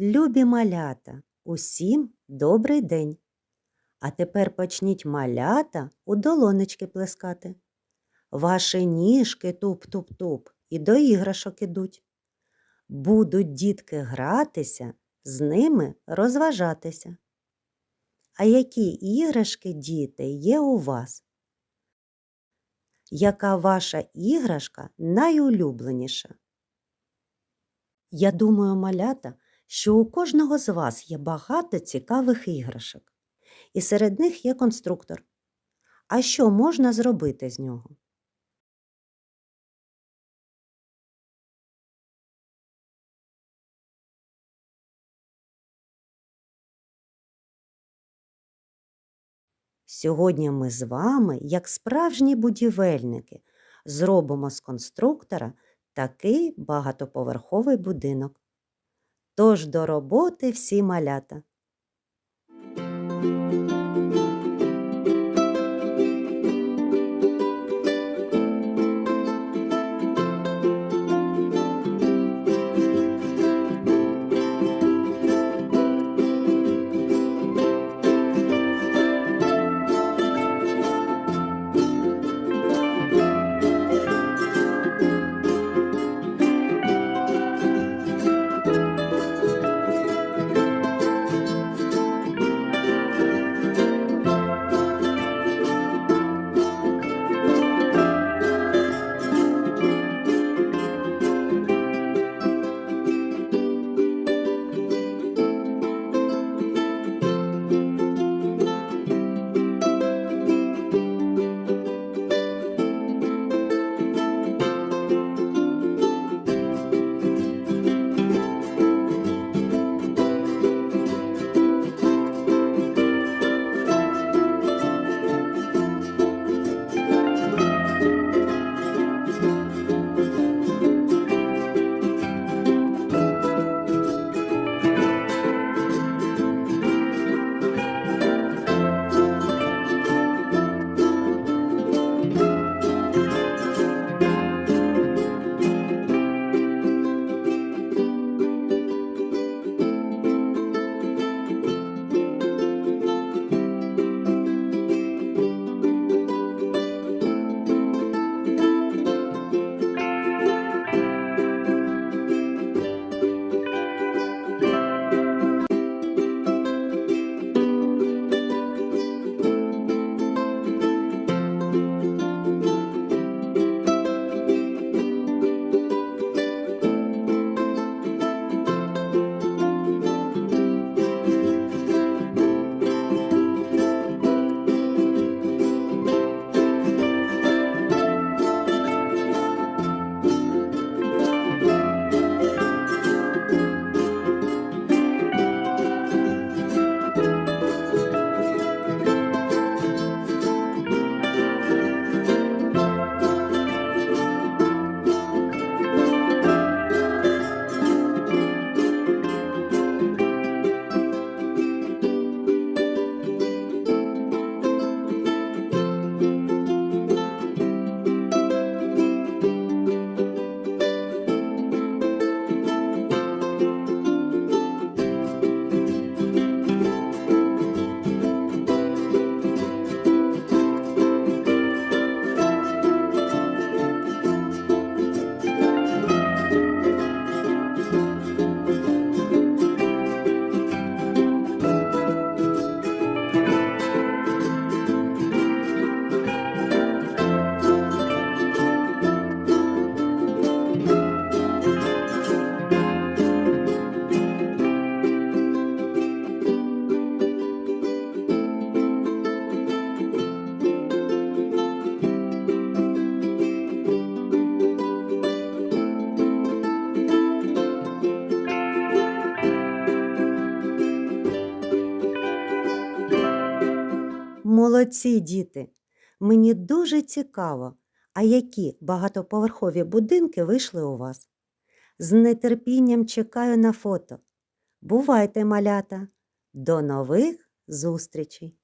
Любі малята, усім добрий день. А тепер почніть малята у долонечки плескати. Ваші ніжки туп-туп-туп і до іграшок ідуть. Будуть дітки гратися, з ними розважатися. А які іграшки, діти, є у вас? Яка ваша іграшка найулюбленіша? Я думаю, малята, що у кожного з вас є багато цікавих іграшок, і серед них є конструктор. А що можна зробити з нього? Сьогодні ми з вами, як справжні будівельники, зробимо з конструктора такий багатоповерховий будинок. Тож до роботи всі малята. Молодці, діти! Мені дуже цікаво, а які багатоповерхові будинки вийшли у вас. З нетерпінням чекаю на фото. Бувайте, малята! До нових зустрічей!